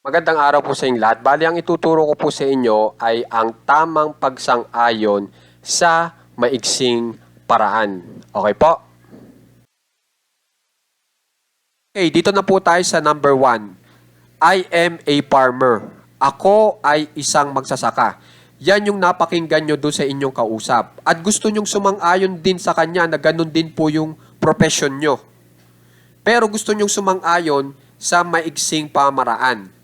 Magandang araw po sa inyong lahat. Bali, ang ituturo ko po sa inyo ay ang tamang pagsang-ayon sa maiksing paraan. Okay po? Okay, dito na po tayo sa number one. I am a farmer. Ako ay isang magsasaka. Yan yung napakinggan nyo doon sa inyong kausap. At gusto nyong sumang-ayon din sa kanya na ganun din po yung profession nyo. Pero gusto nyong sumang-ayon sa maiksing pamaraan.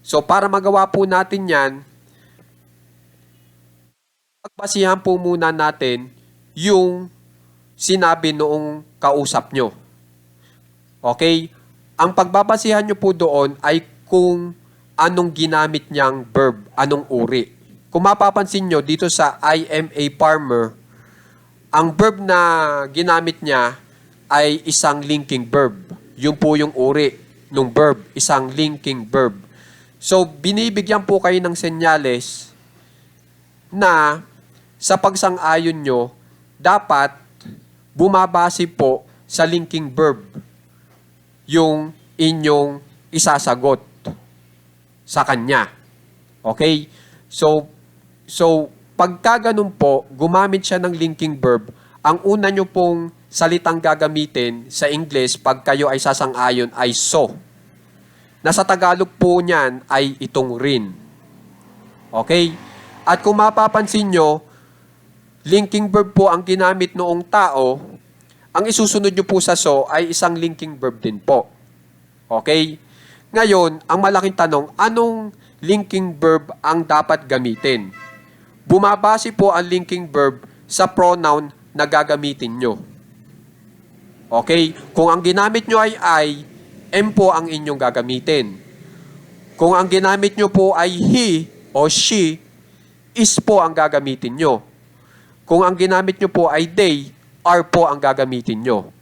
So para magawa po natin yan, pagbasihan po muna natin yung sinabi noong kausap nyo. Okay? Ang pagbabasihan nyo po doon ay kung anong ginamit niyang verb, anong uri. Kung mapapansin nyo dito sa I am a farmer, ang verb na ginamit niya ay isang linking verb. Yun po yung uri ng verb, isang linking verb. So, binibigyan po kayo ng senyales na sa pagsang-ayon nyo, dapat bumabase po sa linking verb yung inyong isasagot sa kanya. Okay? So, so pagka ganun po, gumamit siya ng linking verb, ang una nyo pong salitang gagamitin sa English pag kayo ay sasang-ayon ay so. Nasa Tagalog po niyan ay itong rin. Okay? At kung mapapansin nyo, linking verb po ang ginamit noong tao, ang isusunod nyo po sa so ay isang linking verb din po. Okay? Ngayon, ang malaking tanong, anong linking verb ang dapat gamitin? Bumabase po ang linking verb sa pronoun na gagamitin nyo. Okay? Kung ang ginamit nyo ay I, M po ang inyong gagamitin. Kung ang ginamit nyo po ay he o she, is po ang gagamitin nyo. Kung ang ginamit nyo po ay they, are po ang gagamitin nyo.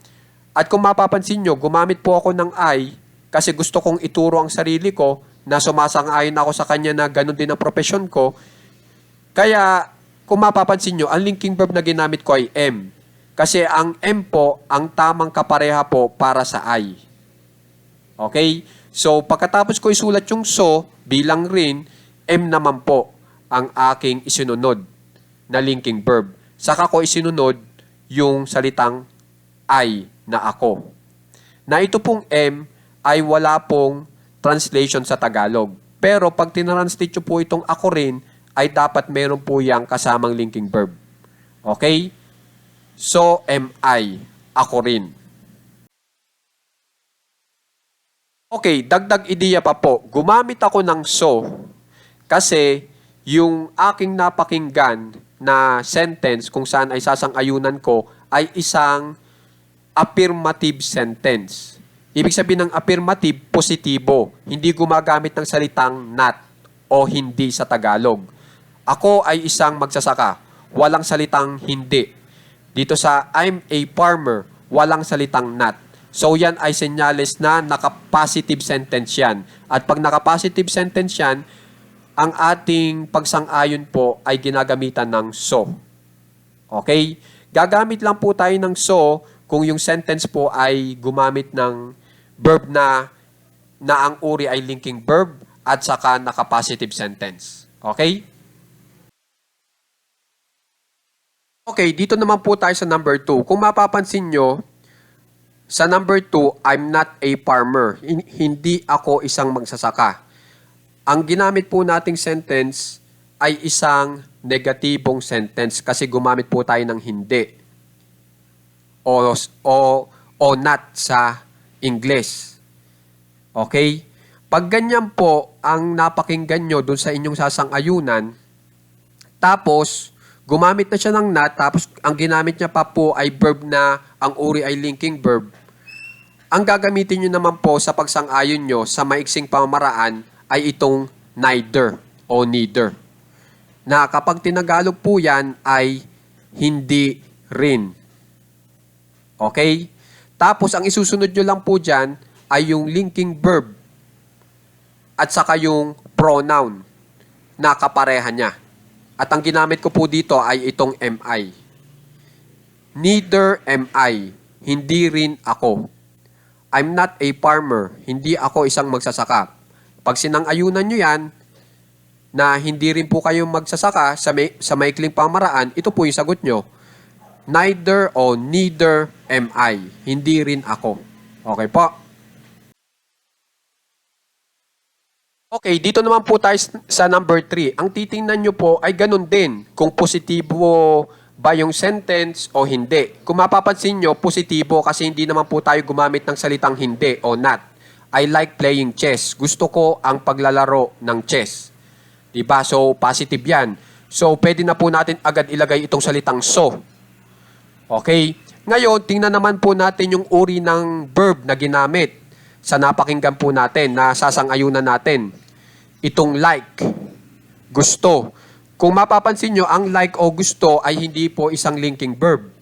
At kung mapapansin nyo, gumamit po ako ng I kasi gusto kong ituro ang sarili ko na sumasang-ayon ako sa kanya na ganun din ang profession ko. Kaya, kung mapapansin nyo, ang linking verb na ginamit ko ay M. Kasi ang M po, ang tamang kapareha po para sa I. Okay? So, pagkatapos ko isulat yung so bilang rin, M naman po ang aking isinunod na linking verb. Saka ko isinunod yung salitang I na ako. Na ito pong M ay wala pong translation sa Tagalog. Pero pag tinranslate nyo po itong ako rin, ay dapat meron po yung kasamang linking verb. Okay? So, am I. Ako rin. Okay, dagdag ideya pa po. Gumamit ako ng so kasi yung aking napakinggan na sentence kung saan ay sasang-ayunan ko ay isang affirmative sentence. Ibig sabihin ng affirmative, positibo. Hindi gumagamit ng salitang not o hindi sa Tagalog. Ako ay isang magsasaka. Walang salitang hindi. Dito sa I'm a farmer, walang salitang not. So yan ay senyales na naka-positive sentence yan. At pag naka-positive sentence yan, ang ating pagsang-ayon po ay ginagamitan ng so. Okay? Gagamit lang po tayo ng so kung yung sentence po ay gumamit ng verb na na ang uri ay linking verb at saka naka-positive sentence. Okay? Okay, dito naman po tayo sa number 2. Kung mapapansin nyo, sa number 2, I'm not a farmer. Hin- Hindi ako isang magsasaka. Ang ginamit po nating sentence ay isang negatibong sentence kasi gumamit po tayo ng hindi o, o, o not sa English. Okay? Pag ganyan po ang napakinggan nyo dun sa inyong sasang-ayunan, tapos gumamit na siya ng not, tapos ang ginamit niya pa po ay verb na ang uri ay linking verb, ang gagamitin nyo naman po sa pagsang-ayon nyo sa maiksing pamamaraan ay itong neither o neither. Na kapag tinagalog po yan ay hindi rin. Okay? Tapos ang isusunod nyo lang po dyan ay yung linking verb at saka yung pronoun na kapareha niya. At ang ginamit ko po dito ay itong MI. Neither am I. Hindi rin ako. I'm not a farmer. Hindi ako isang magsasaka. Pag sinang-ayunan nyo yan, na hindi rin po kayo magsasaka sa, may, sa maikling pamaraan, ito po yung sagot nyo. Neither o neither am I. Hindi rin ako. Okay po. Okay, dito naman po tayo sa number 3. Ang titingnan nyo po ay ganun din kung positibo ba yung sentence o hindi. Kung mapapansin nyo, positibo kasi hindi naman po tayo gumamit ng salitang hindi o not. I like playing chess. Gusto ko ang paglalaro ng chess. Diba? So, positive yan. So, pwede na po natin agad ilagay itong salitang so. Okay? Ngayon, tingnan naman po natin yung uri ng verb na ginamit sa napakinggan po natin, na sasang-ayunan natin. Itong like, gusto. Kung mapapansin nyo, ang like o gusto ay hindi po isang linking verb.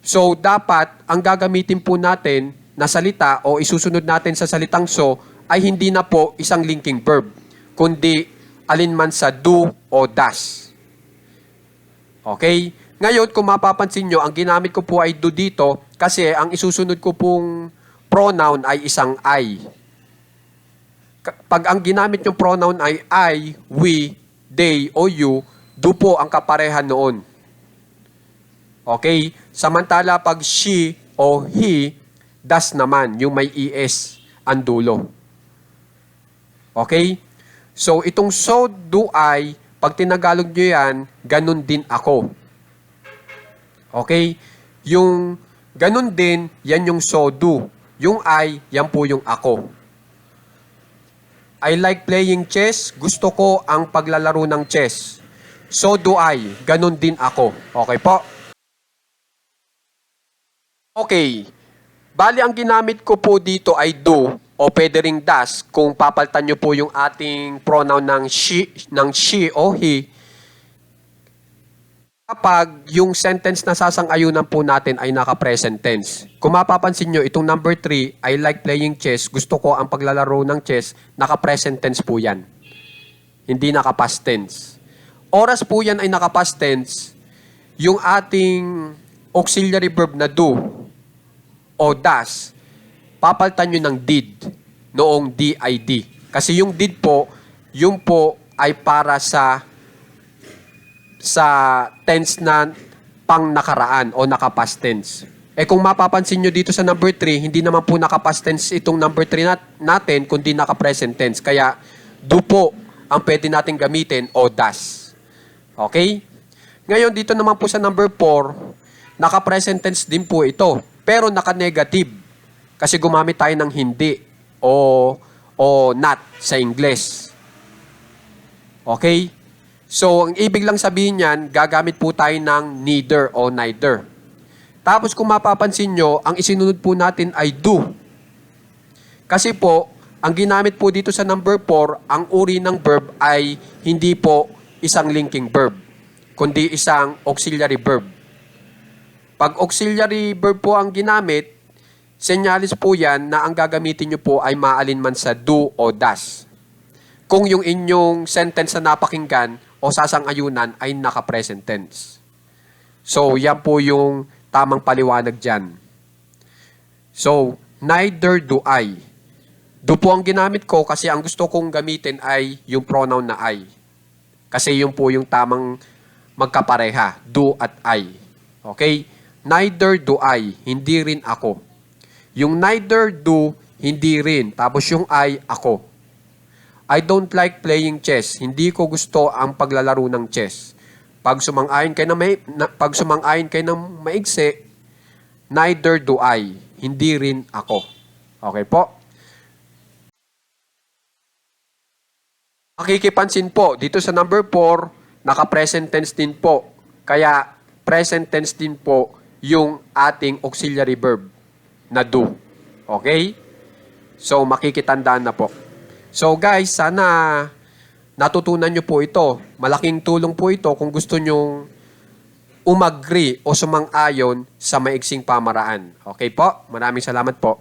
So, dapat, ang gagamitin po natin na salita o isusunod natin sa salitang so ay hindi na po isang linking verb, kundi alinman sa do o does. Okay? Ngayon, kung mapapansin nyo, ang ginamit ko po ay do dito kasi ang isusunod ko pong pronoun ay isang I. Pag ang ginamit yung pronoun ay I, we, they, o you, do po ang kaparehan noon. Okay? Samantala, pag she o he, das naman, yung may es, ang dulo. Okay? So, itong so do I, pag tinagalog nyo yan, ganun din ako. Okay? Yung ganun din, yan yung so do. Yung I, yan po yung ako. I like playing chess. Gusto ko ang paglalaro ng chess. So do I. Ganun din ako. Okay po? Okay. Bali, ang ginamit ko po dito ay do o pwede ring does kung papalitan nyo po yung ating pronoun ng she, ng she o he kapag yung sentence na sasang-ayunan po natin ay naka-present tense. Kung mapapansin nyo, itong number 3, I like playing chess, gusto ko ang paglalaro ng chess, naka-present tense po yan. Hindi naka-past tense. Oras po yan ay naka-past tense, yung ating auxiliary verb na do o does, papalitan nyo ng did noong DID. Kasi yung did po, yung po ay para sa sa tense na pang nakaraan o naka-past tense. Eh kung mapapansin nyo dito sa number 3, hindi naman po naka-past tense itong number 3 nat- natin, kundi naka-present tense. Kaya do po ang pwede natin gamitin o does. Okay? Ngayon dito naman po sa number 4, naka-present tense din po ito. Pero naka-negative. Kasi gumamit tayo ng hindi o o not sa English. Okay? So, ang ibig lang sabihin niyan, gagamit po tayo ng neither o neither. Tapos kung mapapansin nyo, ang isinunod po natin ay do. Kasi po, ang ginamit po dito sa number 4, ang uri ng verb ay hindi po isang linking verb, kundi isang auxiliary verb. Pag auxiliary verb po ang ginamit, senyalis po yan na ang gagamitin nyo po ay maalinman sa do o does kung yung inyong sentence na napakinggan o sasang-ayunan ay naka-present tense. So, yan po yung tamang paliwanag dyan. So, neither do I. Do po ang ginamit ko kasi ang gusto kong gamitin ay yung pronoun na I. Kasi yun po yung tamang magkapareha, do at I. Okay? Neither do I, hindi rin ako. Yung neither do, hindi rin. Tapos yung I, ako. I don't like playing chess. Hindi ko gusto ang paglalaro ng chess. Pag sumang-ayon kayo ng may, na, pag sumang-ayon kayo ng maigsi, neither do I. Hindi rin ako. Okay po? Makikipansin po, dito sa number 4, naka-present tense din po. Kaya, present tense din po yung ating auxiliary verb na do. Okay? So, makikitandaan na po. So guys, sana natutunan nyo po ito. Malaking tulong po ito kung gusto nyong umagri o sumang-ayon sa maiksing pamaraan. Okay po? Maraming salamat po.